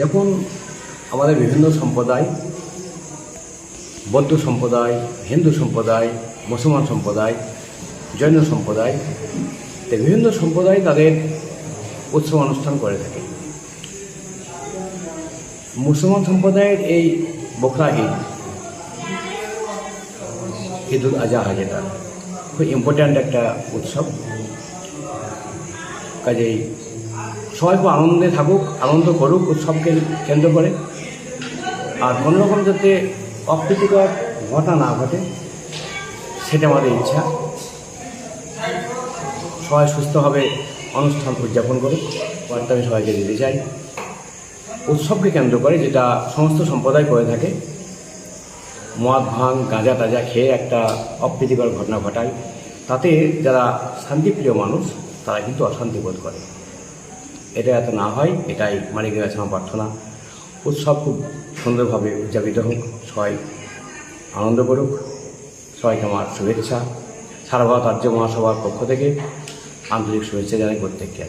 দেখুন, আমাদের বিভিন্ন সম্প্রদায়, বৌদ্ধ সম্প্রদায়, হিন্দু সম্প্রদায়, মুসলমান সম্প্রদায়, জৈন সম্প্রদায় বিভিন্ন সম্প্রদায় তাদের উৎসব অনুষ্ঠান করে থাকে। মুসলমান সম্প্রদায়ের এই বকরা ঈদ ঈদ উল আজহা যেটা, খুব ইম্পর্ট্যান্ট একটা উৎসব। কাজেই সবাই খুব আনন্দে থাকুক, আনন্দ করুক, উৎসবকে কেন্দ্র করে। আর কোনো যাতে অপ্রীতিকর ঘটনা না ঘটে, সেটা আমাদের ইচ্ছা। সবাই সুস্থভাবে অনুষ্ঠান উদযাপন করুক, বার্তা আমি সবাইকে দিতে চাই। উৎসবকে কেন্দ্র করে যেটা সমস্ত সম্প্রদায় করে থাকে, মদ ভাঙ গাঁজা টাজা খেয়ে একটা অপ্রীতিকর ঘটনা ঘটায়, তাতে যারা শান্তিপ্রিয় মানুষ, তারা কিন্তু অশান্তি বোধ করে। এটা এত না হয়, এটাই মালিকের কাছে আমার প্রার্থনা। উৎসব খুব সুন্দরভাবে উদযাপিত হোক, সবাই আনন্দ করুক, সবাইকে আমার শুভেচ্ছা। সারা ভারত রাজ্য মহাসভার পক্ষ থেকে আন্তরিক শুভেচ্ছা জানাই প্রত্যেককে।